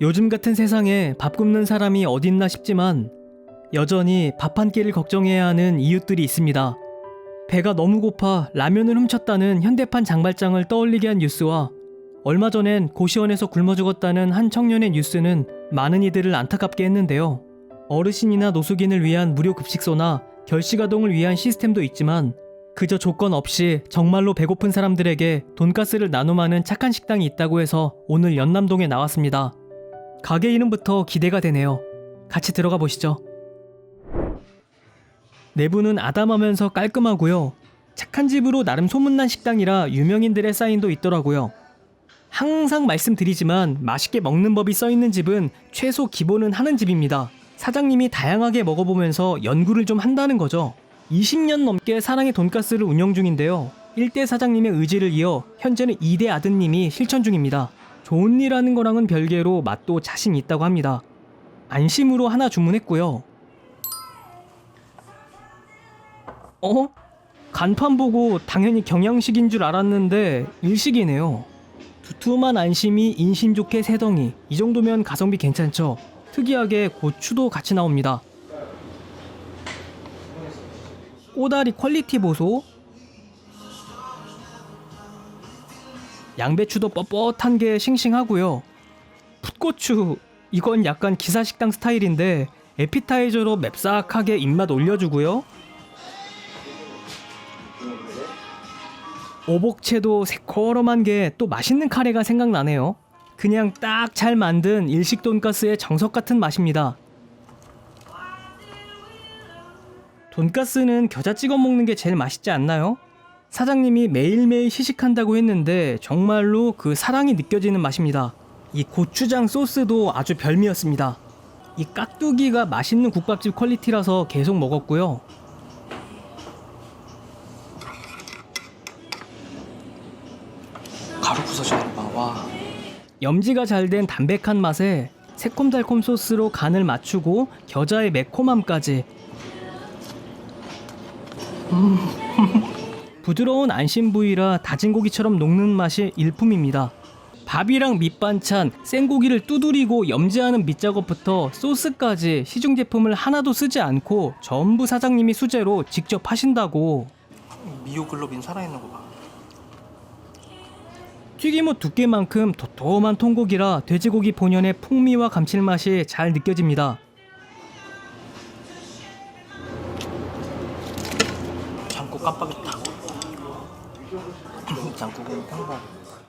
요즘 같은 세상에 밥 굶는 사람이 어딨나 싶지만 여전히 밥 한 끼를 걱정해야 하는 이웃들이 있습니다. 배가 너무 고파 라면을 훔쳤다는 현대판 장발장을 떠올리게 한 뉴스와 얼마 전엔 고시원에서 굶어 죽었다는 한 청년의 뉴스는 많은 이들을 안타깝게 했는데요. 어르신이나 노숙인을 위한 무료 급식소나 결식아동을 위한 시스템도 있지만 그저 조건 없이 정말로 배고픈 사람들에게 돈가스를 나눔하는 착한 식당이 있다고 해서 오늘 연남동에 나왔습니다. 가게 이름부터 기대가 되네요. 같이 들어가 보시죠. 내부는 아담하면서 깔끔하고요. 착한 집으로 나름 소문난 식당이라 유명인들의 사인도 있더라고요. 항상 말씀드리지만 맛있게 먹는 법이 써 있는 집은 최소 기본은 하는 집입니다. 사장님이 다양하게 먹어보면서 연구를 좀 한다는 거죠. 20년 넘게 사랑의 돈가스를 운영 중인데요. 1대 사장님의 의지를 이어 현재는 2대 아드님이 실천 중입니다. 좋은 일 하는 거랑은 별개로 맛도 자신 있다고 합니다. 안심으로 하나 주문했고요. 어? 간판 보고 당연히 경양식인 줄 알았는데 일식이네요. 두툼한 안심이 인심 좋게 세 덩이. 이 정도면 가성비 괜찮죠? 특이하게 고추도 같이 나옵니다. 꼬다리 퀄리티 보소. 양배추도 뻣뻣한 게 싱싱하고요. 풋고추 이건 약간 기사식당 스타일인데 에피타이저로 맵싹하게 입맛 올려주고요. 오복채도 새코름한 게 또 맛있는 카레가 생각나네요. 그냥 딱 잘 만든 일식 돈가스의 정석 같은 맛입니다. 돈가스는 겨자 찍어 먹는 게 제일 맛있지 않나요? 사장님이 매일매일 시식한다고 했는데 정말로 그 사랑이 느껴지는 맛입니다. 이 고추장 소스도 아주 별미였습니다. 이 깍두기가 맛있는 국밥집 퀄리티라서 계속 먹었고요. 가루 부서지는 봐. 와. 염지가 잘 된 담백한 맛에 새콤달콤 소스로 간을 맞추고 겨자의 매콤함까지 음. 부드러운 안심 부위라 다진 고기처럼 녹는 맛이 일품입니다. 밥이랑 밑반찬, 생고기를 두드리고 염지하는 밑작업부터 소스까지 시중 제품을 하나도 쓰지 않고 전부 사장님이 수제로 직접 하신다고 미오글로빈 살아있는 거 봐. 튀김옷 두께만큼 도톰한 통고기라 돼지고기 본연의 풍미와 감칠맛이 잘 느껴집니다. 장국 깜빡했다.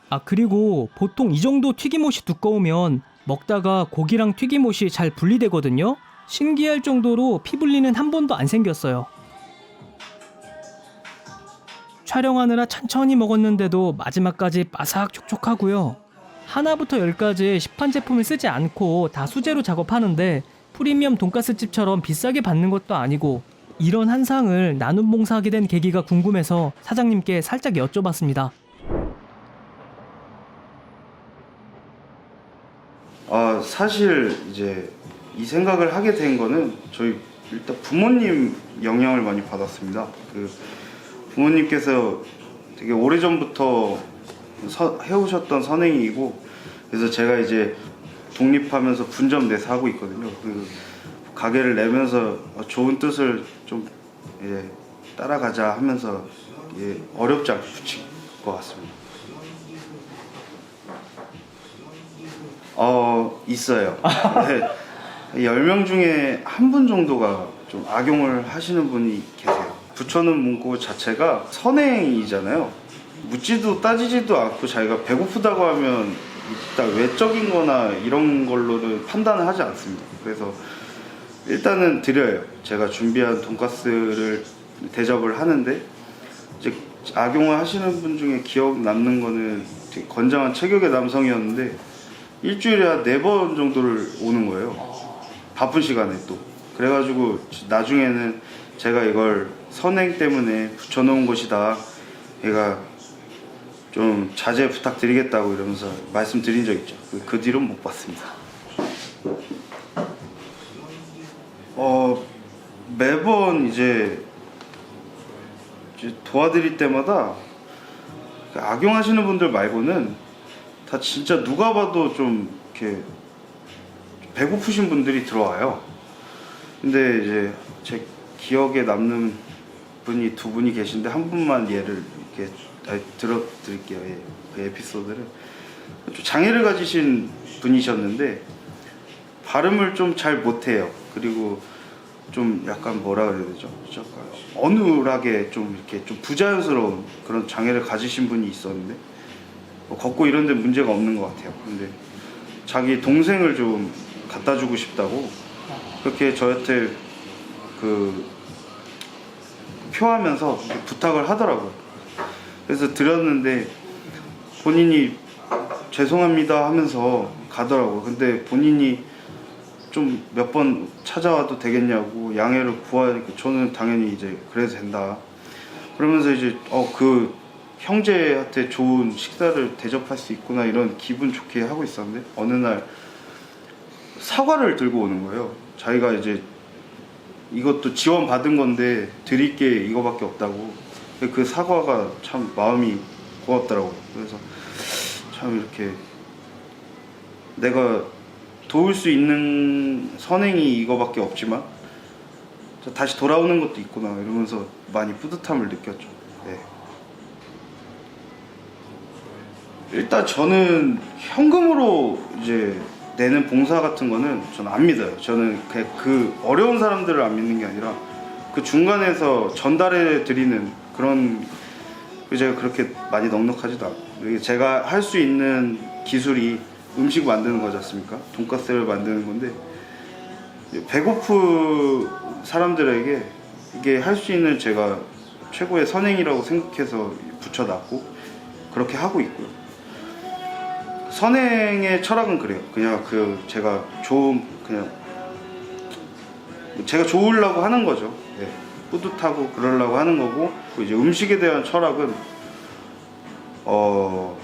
아 그리고 보통 이 정도 튀김옷이 두꺼우면 먹다가 고기랑 튀김옷이 잘 분리되거든요. 신기할 정도로 피 분리는 한 번도 안 생겼어요. 촬영하느라 천천히 먹었는데도 마지막까지 바삭 촉촉하고요. 하나부터 열까지 시판 제품을 쓰지 않고 다 수제로 작업하는데 프리미엄 돈가스 집처럼 비싸게 받는 것도 아니고 이런 한 상을 나눔 봉사하게 된 계기가 궁금해서 사장님께 살짝 여쭤봤습니다. 아 사실 이제 이 생각을 하게 된 거는 저희 일단 부모님 영향을 많이 받았습니다. 그 부모님께서 되게 오래 전부터 해오셨던 선행이고 그래서 제가 이제 독립하면서 분점 내서 하고 있거든요. 그 가게를 내면서 좋은 뜻을 좀 예, 따라가자 하면서 예, 어렵지 않게 붙인 것 같습니다. 어 있어요. 네. 10명 중에 한 분 정도가 좀 악용을 하시는 분이 계세요. 붙여놓은 문구 자체가 선행이잖아요. 묻지도 따지지도 않고 자기가 배고프다고 하면 일단 외적인 거나 이런 걸로는 판단을 하지 않습니다. 그래서 일단은 드려요. 제가 준비한 돈가스를 대접을 하는데 이제 악용을 하시는 분 중에 기억 남는 거는 건장한 체격의 남성이었는데 일주일에 한 네 번 정도를 오는 거예요. 바쁜 시간에 또. 그래가지고 나중에는 제가 이걸 선행 때문에 붙여놓은 것이다. 얘가 좀 자제 부탁드리겠다고 이러면서 말씀드린 적 있죠. 그- 그 뒤로는 못 봤습니다. 어 매번 이제, 도와드릴 때마다 그 악용하시는 분들 말고는 다 진짜 누가 봐도 좀 이렇게 배고프신 분들이 들어와요. 근데 이제 제 기억에 남는 분이 두 분이 계신데 한 분만 예를 이렇게 들어 드릴게요. 예, 그 에피소드를 좀 장애를 가지신 분이셨는데 발음을 좀 잘 못해요. 그리고 좀 약간 뭐라 그래야 되죠? 좀 어눌하게 좀 이렇게 좀 부자연스러운 그런 장애를 가지신 분이 있었는데 뭐 걷고 이런 데 문제가 없는 것 같아요. 근데 자기 동생을 좀 갖다 주고 싶다고 그렇게 저한테 그 표하면서 부탁을 하더라고요. 그래서 드렸는데 본인이 죄송합니다 하면서 가더라고요. 근데 본인이 좀 몇 번 찾아와도 되겠냐고 양해를 구하니까 저는 당연히 이제 그래도 된다. 그러면서 이제 어 그 형제한테 좋은 식사를 대접할 수 있구나 이런 기분 좋게 하고 있었는데 어느 날 사과를 들고 오는 거예요. 자기가 이제 이것도 지원 받은 건데 드릴 게 이거밖에 없다고. 그 사과가 참 마음이 고맙더라고요. 그래서 참 이렇게 내가 도울 수 있는 선행이 이거밖에 없지만 저 다시 돌아오는 것도 있구나 이러면서 많이 뿌듯함을 느꼈죠. 네. 일단 저는 현금으로 이제 내는 봉사 같은 거는 저는 안 믿어요. 저는 그, 그 어려운 사람들을 안 믿는 게 아니라 그 중간에서 전달해 드리는 그런 제가 그렇게 많이 넉넉하지도 않고 제가 할 수 있는 기술이 음식 만드는 거지 않습니까? 돈가스를 만드는 건데 배고프 사람들에게 이게 할 수 있는 제가 최고의 선행이라고 생각해서 붙여놨고 그렇게 하고 있고요. 선행의 철학은 그래요. 그냥 그 제가 좋은 그냥 제가 좋으려고 하는 거죠. 네. 뿌듯하고 그러려고 하는 거고 그 이제 음식에 대한 철학은 어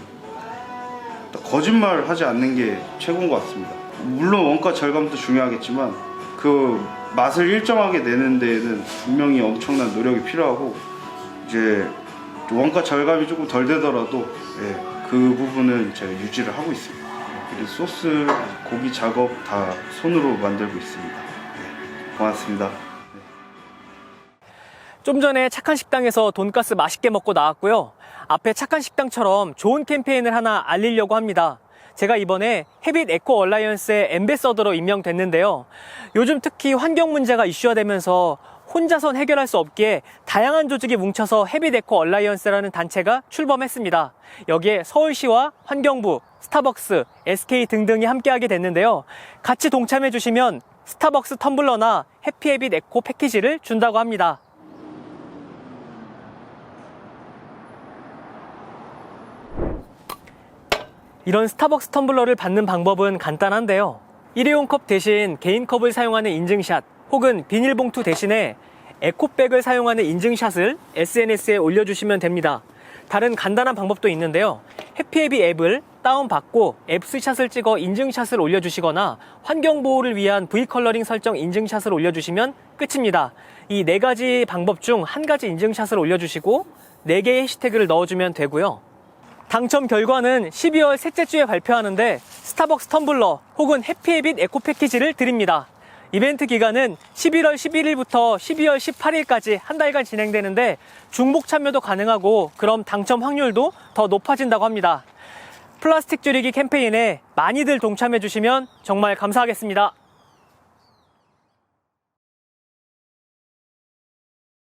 거짓말 하지 않는 게 최고인 것 같습니다. 물론 원가 절감도 중요하겠지만 그 맛을 일정하게 내는 데에는 분명히 엄청난 노력이 필요하고 이제 원가 절감이 조금 덜 되더라도 예, 그 부분은 제가 유지를 하고 있습니다. 그리고 소스, 고기 작업 다 손으로 만들고 있습니다. 예, 고맙습니다. 좀 전에 착한 식당에서 돈가스 맛있게 먹고 나왔고요. 앞에 착한 식당처럼 좋은 캠페인을 하나 알리려고 합니다. 제가 이번에 헤빗 에코 얼라이언스의 엠베서더로 임명됐는데요. 요즘 특히 환경 문제가 이슈화되면서 혼자선 해결할 수 없기에 다양한 조직이 뭉쳐서 헤빗 에코 얼라이언스라는 단체가 출범했습니다. 여기에 서울시와 환경부, 스타벅스, SK 등등이 함께하게 됐는데요. 같이 동참해 주시면 스타벅스 텀블러나 해피헤빗 에코 패키지를 준다고 합니다. 이런 스타벅스 텀블러를 받는 방법은 간단한데요. 일회용 컵 대신 개인 컵을 사용하는 인증샷 혹은 비닐봉투 대신에 에코백을 사용하는 인증샷을 SNS에 올려주시면 됩니다. 다른 간단한 방법도 있는데요. 해피해비 앱을 다운받고 앱 스샷을 찍어 인증샷을 올려주시거나 환경보호를 위한 V컬러링 설정 인증샷을 올려주시면 끝입니다. 이 네 가지 방법 중 한 가지 인증샷을 올려주시고 네 개의 해시태그를 넣어주면 되고요. 당첨 결과는 12월 셋째 주에 발표하는데 스타벅스 텀블러 혹은 해피해빗 에코 패키지를 드립니다. 이벤트 기간은 11월 11일부터 12월 18일까지 한 달간 진행되는데 중복 참여도 가능하고 그럼 당첨 확률도 더 높아진다고 합니다. 플라스틱 줄이기 캠페인에 많이들 동참해 주시면 정말 감사하겠습니다.